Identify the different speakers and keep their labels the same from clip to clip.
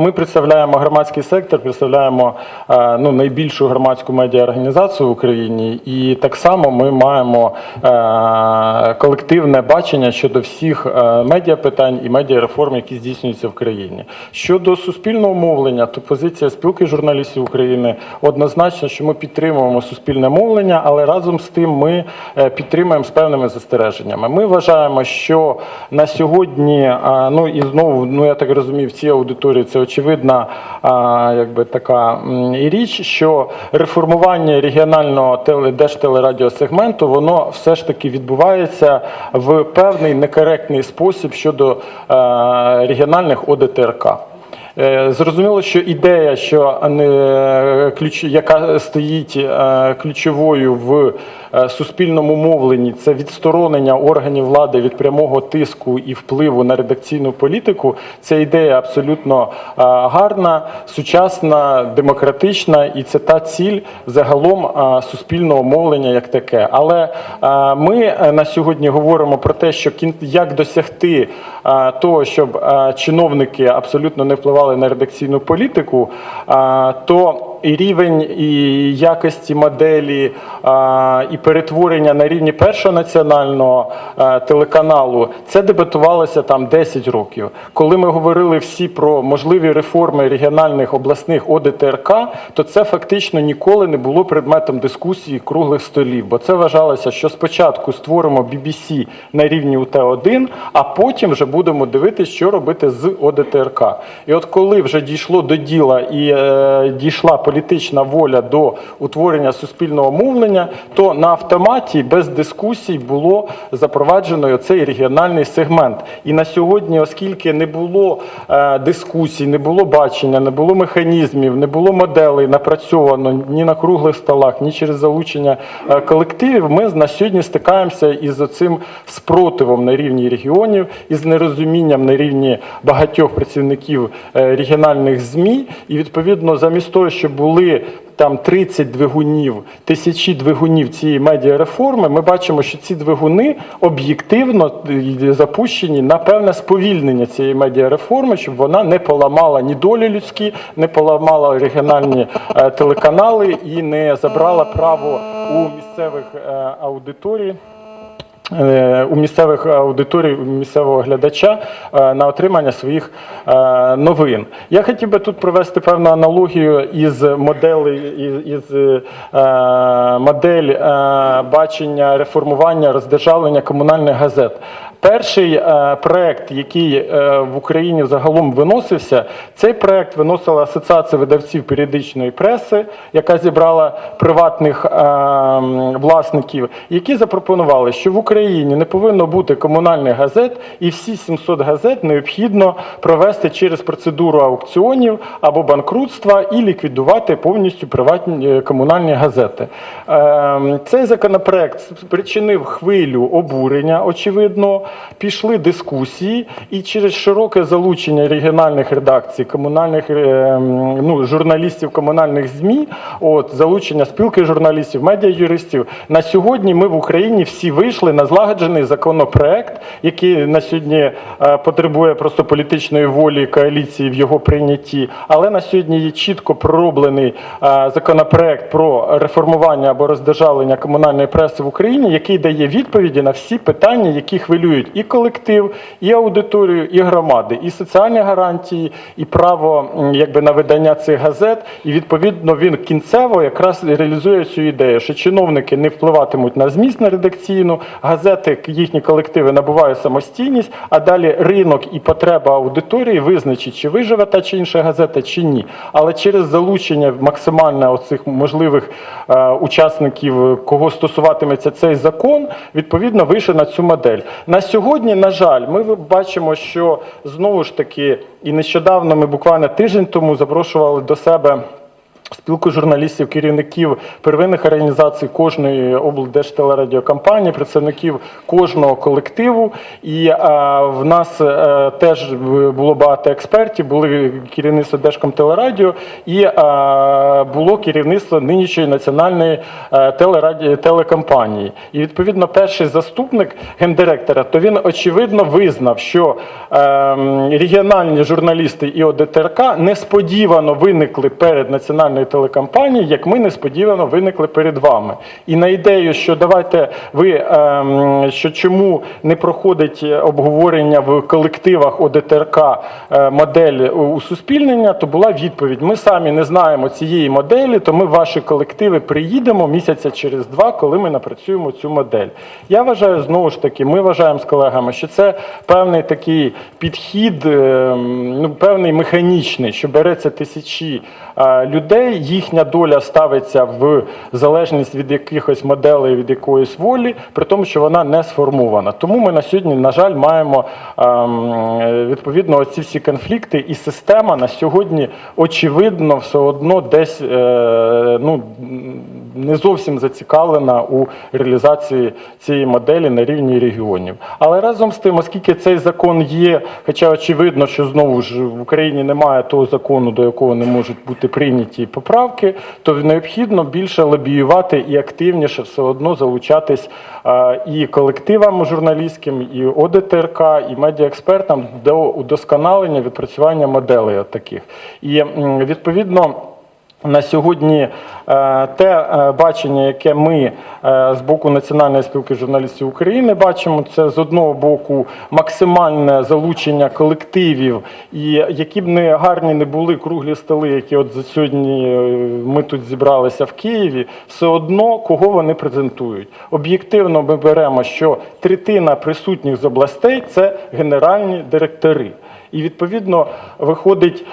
Speaker 1: Ми представляємо громадський сектор, представляємо е, ну, найбільшу громадську медіаорганізацію в Україні, і так само ми маємо е, колективне бачення щодо всіх е, медіапитань і медіареформ, які здійснюються в країні. Щодо суспільного мовлення, то позиція спілки журналістів України однозначно, що ми підтримуємо суспільне мовлення, але разом з тим ми підтримуємо з певними застереженнями. Ми вважаємо, що на сьогодні, ну і знову, ну я так розумію, в цій аудиторії це очевидна якби така і річ, що реформування регіонального теле держтелерадіосегменту воно все ж таки відбувається в певний некоректний спосіб щодо е, регіональних ОДТРК. Е, Зрозуміло, що ідея, що ключ, яка стоїть е, ключовою в е, суспільному мовленні, це відсторонення органів влади від прямого тиску і впливу на редакційну політику. Це ідея абсолютно е, гарна, сучасна, демократична, і це та ціль загалом е, суспільного мовлення як таке. Але е, ми е, на сьогодні говоримо про те, що як досягти е, того, щоб е, чиновники абсолютно не впливали на редакційну політику, е, то і рівень і якості моделі і перетворення на рівні першого національного телеканалу це дебатувалося там 10 років. Коли ми говорили всі про можливі реформи регіональних обласних ОДТРК, то це фактично ніколи не було предметом дискусії круглих столів, бо це вважалося, що спочатку створимо BBC на рівні УТ-1, а потім вже будемо дивитися, що робити з ОДТРК. І от коли вже дійшло до діла і е, дійшла політична воля до утворення суспільного мовлення, то на автоматі без дискусій було запроваджено цей регіональний сегмент. І на сьогодні, оскільки не було е, дискусій, не було бачення, не було механізмів, не було моделей напрацьовано ні на круглих столах, ні через залучення е, колективів, ми на сьогодні стикаємося із цим спротивом на рівні регіонів, із нерозумінням на рівні багатьох працівників е, регіональних ЗМІ. І відповідно, замість того, щоб були там 30 двигунів, тисячі двигунів цієї медіареформи, ми бачимо, що ці двигуни об'єктивно е, запущені на певне сповільнення цієї медіареформи, щоб вона не поламала ні долі людські, не поламала регіональні е, телеканали і не забрала право у місцевих е, аудиторій. Е, У місцевих аудиторій, у місцевого глядача е, на отримання своїх е, новин. Я хотів би тут провести певну аналогію із моделей із, модель бачення реформування роздержавлення комунальних газет. Перший е, проект, який е, в Україні загалом виносився, цей проект виносила Асоціація видавців періодичної преси, яка зібрала приватних е, власників, які запропонували, що в Україні не повинно бути комунальних газет, і всі 700 газет необхідно провести через процедуру аукціонів або банкрутства і ліквідувати повністю приватні комунальні газети. Е, Цей законопроект спричинив хвилю обурення, очевидно. Пішли дискусії, і через широке залучення регіональних редакцій, комунальних е, ну, журналістів комунальних ЗМІ, от залучення спілки журналістів, медіаюристів. На сьогодні ми в Україні всі вийшли на злагоджений законопроект, який на сьогодні е, потребує просто політичної волі коаліції в його прийнятті. Але на сьогодні є чітко пророблений е, законопроект про реформування або роздержавлення комунальної преси в Україні, який дає відповіді на всі питання, які хвилюють і колектив, і аудиторію, і громади, і соціальні гарантії, і право якби на видання цих газет. І відповідно він кінцево якраз реалізує цю ідею, що чиновники не впливатимуть на зміст на редакційну, газети, їхні колективи набувають самостійність, а далі ринок і потреба аудиторії визначить, чи виживе та чи інша газета, чи ні. Але через залучення максимальне оцих можливих е, учасників, кого стосуватиметься цей закон, відповідно вийшли на цю модель. На сьогодні, на жаль, ми бачимо, що знову ж таки, і нещодавно ми буквально тиждень тому запрошували до себе. Спілку журналістів, керівників первинних організацій кожної облдержтелерадіокомпанії, представників кожного колективу. І е, в нас е, теж було багато експертів, були керівництво Держкомтелерадіо і е, було керівництво нинішньої національної е, телераді... телекомпанії. І відповідно перший заступник гендиректора, то він очевидно визнав, що е, регіональні журналісти і ОДТРК несподівано виникли перед національною телекомпанією, як ми несподівано виникли перед вами. І на ідею, що давайте ви ем, що чому не проходить обговорення в колективах ОДТРК е, модель усуспільнення, то була відповідь: ми самі не знаємо цієї моделі, то ми в ваші колективи приїдемо місяця через два, коли ми напрацюємо цю модель. Я вважаю знову ж таки, ми вважаємо з колегами, що це певний такий підхід, ем, ну певний механічний, що береться тисячі е, їхня доля ставиться в залежність від якихось моделей, від якоїсь волі, при тому, що вона не сформована. Тому ми на сьогодні, на жаль, маємо ем, відповідно ці всі конфлікти, і система на сьогодні очевидно все одно десь е, ну, не зовсім зацікавлена у реалізації цієї моделі на рівні регіонів. Але разом з тим, оскільки цей закон є, хоча очевидно, що знову ж в Україні немає того закону, до якого не можуть бути прийняті поправки, то необхідно більше лобіювати і активніше все одно залучатись е, і колективам журналістським, і ОДТРК, і медіаекспертам до удосконалення відпрацювання моделей таких. І відповідно. На сьогодні е, те е, бачення, яке ми е, з боку Національної спілки журналістів України бачимо, це з одного боку максимальне залучення колективів, і які б не гарні не були круглі столи, які от за сьогодні ми тут зібралися в Києві, все одно кого вони презентують. Об'єктивно ми беремо, що третина присутніх з областей це генеральні директори. І відповідно виходить.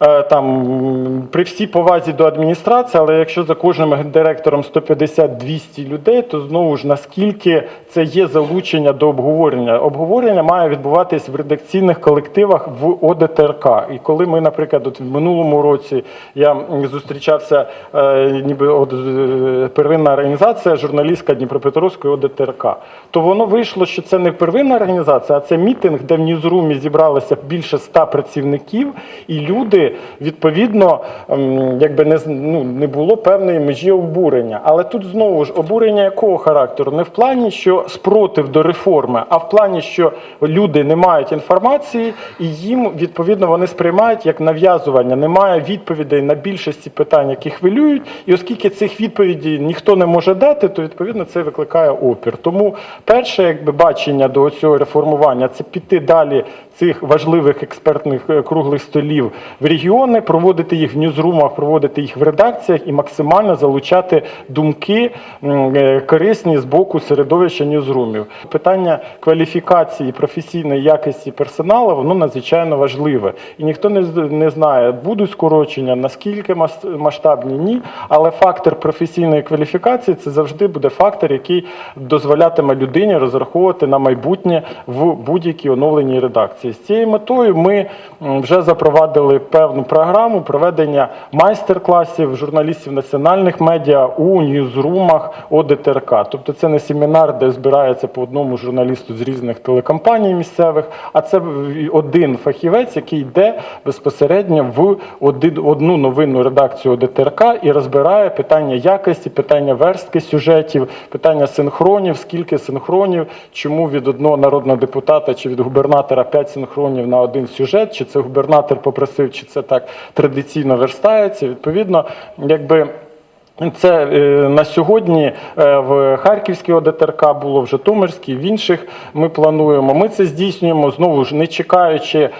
Speaker 1: Е, Там при всій повазі до адміністрації, але якщо за кожним директором 150-200 людей, то знову ж наскільки це є залучення до обговорення? Обговорення має відбуватись в редакційних колективах в ОДТРК. І коли ми, наприклад, от в минулому році я зустрічався, е, ніби от, е, первинна організація, журналістка Дніпропетровської ОДТРК, то воно вийшло, що це не первинна організація, а це мітинг, де в Ньюзрумі зібралося більше ста працівників, і люди відповідно ем, якби не ну, не було певної межі обурення. Але тут знову ж обурення якого характеру? Не в плані, що спротив до реформи, а в плані, що люди не мають інформації, і їм відповідно вони сприймають як нав'язування. Немає відповідей на більшості питань, які хвилюють. І оскільки цих відповідей ніхто не може дати, то відповідно це викликає опір. Тому перше, якби бачення до цього реформування це піти далі цих важливих експертних е, круглих столів в регіони, проводити їх в ньюзрумах, проводити їх в редакціях і максимально залучати думки е, корисні з боку середовища ньюзрумів. Питання кваліфікації, професійної якості персоналу воно надзвичайно важливе. І ніхто не, знає, будуть скорочення, наскільки масштабні ні. Але фактор професійної кваліфікації це завжди буде фактор, який дозволятиме людині розраховувати на майбутнє в будь-якій оновленій редакції. З цією метою ми вже запровадили певну програму проведення майстер-класів журналістів національних медіа у ньюзрумах ОДТРК. Тобто це не семінар, де збирається по одному журналісту з різних телекомпаній місцевих, а це один фахівець, який йде безпосередньо в одну новинну редакцію ОДТРК і розбирає питання якості, питання верстки сюжетів, питання синхронів, скільки синхронів, чому від одного народного депутата чи від губернатора 5 синхронів на один сюжет, чи це губернатор попросив, чи це так традиційно верстається. Відповідно, якби. Це е, на сьогодні е, в Харківській ОДТРК було, в Житомирській, в інших ми плануємо. Ми це здійснюємо знову ж не чекаючи. е,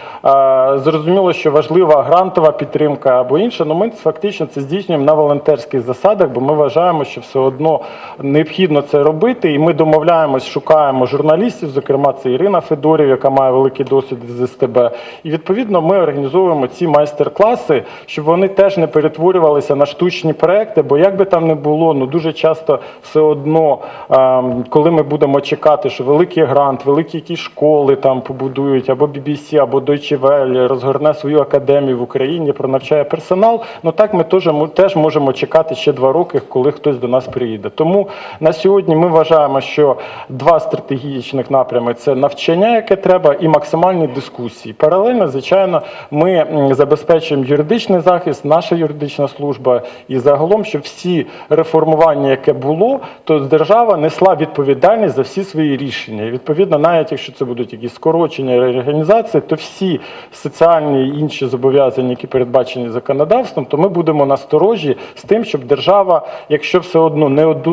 Speaker 1: Зрозуміло, що важлива грантова підтримка або інше, але ми фактично це здійснюємо на волонтерських засадах, бо ми вважаємо, що все одно необхідно це робити. І ми домовляємось, шукаємо журналістів. Зокрема, це Ірина Федорів, яка має великий досвід з СТБ. І відповідно ми організовуємо ці майстер-класи, щоб вони теж не перетворювалися на штучні проекти. Бо я як би там не було, ну дуже часто все одно, ем, коли ми будемо чекати, що великий грант, великі якісь школи там побудують, або BBC, або Deutsche Welle розгорне свою академію в Україні, пронавчає персонал. Ну так ми теж, теж можемо чекати ще два роки, коли хтось до нас приїде. Тому на сьогодні ми вважаємо, що два стратегічних напрями це навчання, яке треба, і максимальні дискусії. Паралельно, звичайно, ми забезпечуємо юридичний захист, наша юридична служба, і загалом, щоб всі реформування, яке було, то держава несла відповідальність за всі свої рішення. І відповідно, навіть якщо це будуть якісь скорочення реорганізації, то всі соціальні і інші зобов'язання, які передбачені законодавством, то ми будемо насторожі з тим, щоб держава, якщо все одно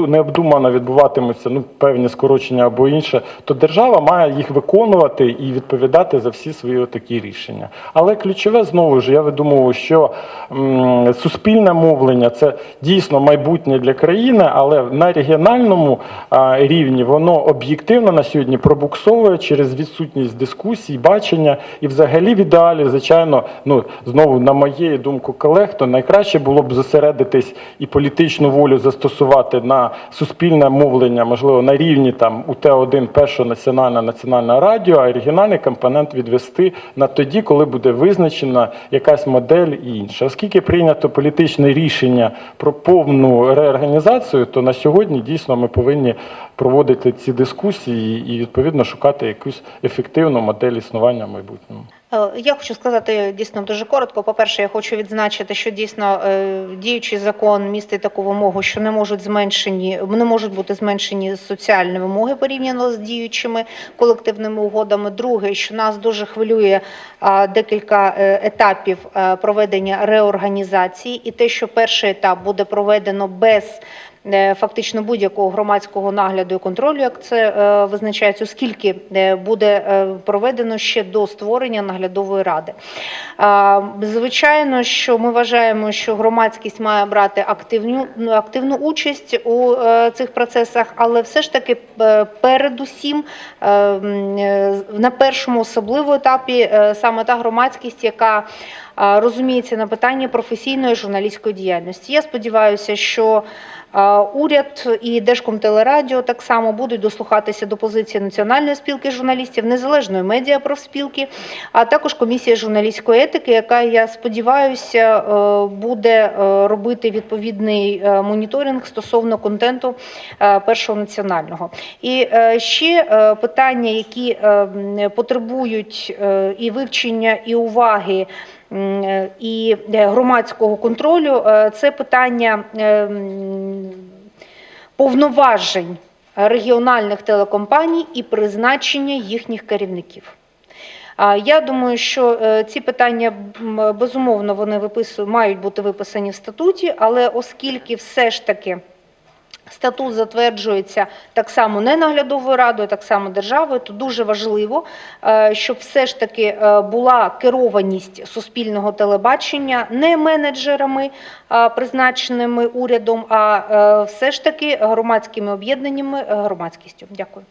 Speaker 1: необдумано відбуватимуться ну певні скорочення або інше, то держава має їх виконувати і відповідати за всі свої такі рішення. Але ключове знову ж я видумував, що м, суспільне мовлення це дійсно майбутнє для країни, але на регіональному рівні воно об'єктивно на сьогодні пробуксовує через відсутність дискусій, бачення і взагалі в ідеалі, звичайно, ну знову на моєю думку колег, то найкраще було б зосередитись і політичну волю застосувати на суспільне мовлення, можливо, на рівні там УТ-1 першого національне національне радіо, а регіональний компонент відвести на тоді, коли буде визначена якась модель і інша. Оскільки прийнято політичне рішення про повну реорганізацію, то на сьогодні дійсно ми повинні проводити ці дискусії і відповідно шукати якусь ефективну модель існування в майбутньому.
Speaker 2: Е, Я хочу сказати дійсно дуже коротко. По-перше, я хочу відзначити, що дійсно е, діючий закон містить таку вимогу, що не можуть зменшені, не можуть бути зменшені соціальні вимоги порівняно з діючими колективними угодами. Друге, що нас дуже хвилює декілька е, етапів е, проведення реорганізації, і те, що перший етап буде проведено без фактично будь-якого громадського нагляду і контролю, як це е, визначається, оскільки е, буде е, проведено ще до створення наглядової ради. Звичайно, що ми вважаємо, що громадськість має брати активну, ну, активну участь у е, цих процесах, але все ж таки е, передусім е, е, на першому особливо етапі е, саме та громадськість, яка е, розуміється на питанні професійної журналістської діяльності. Я сподіваюся, що е, уряд і Держкомтелерадіо так само будуть дослухатися до позиції Національної спілки журналістів, незалежної медіапрофспілки, а також комісія журналістської етики, яка я сподіваюся е, буде е, робити відповідний е, моніторинг стосовно контенту першого національного. І ще питання, які потребують і вивчення, і уваги. Е, І е, громадського контролю е, це питання повноважень регіональних телекомпаній і призначення їхніх керівників. Я думаю, що ці питання безумовно вони випису- мають бути виписані в статуті, але оскільки все ж таки статут затверджується так само не наглядовою радою, так само державою, то дуже важливо, е, щоб все ж таки е, була керованість суспільного телебачення не менеджерами, призначеними урядом, а е, все ж таки громадськими об'єднаннями, е, громадськістю. Дякую.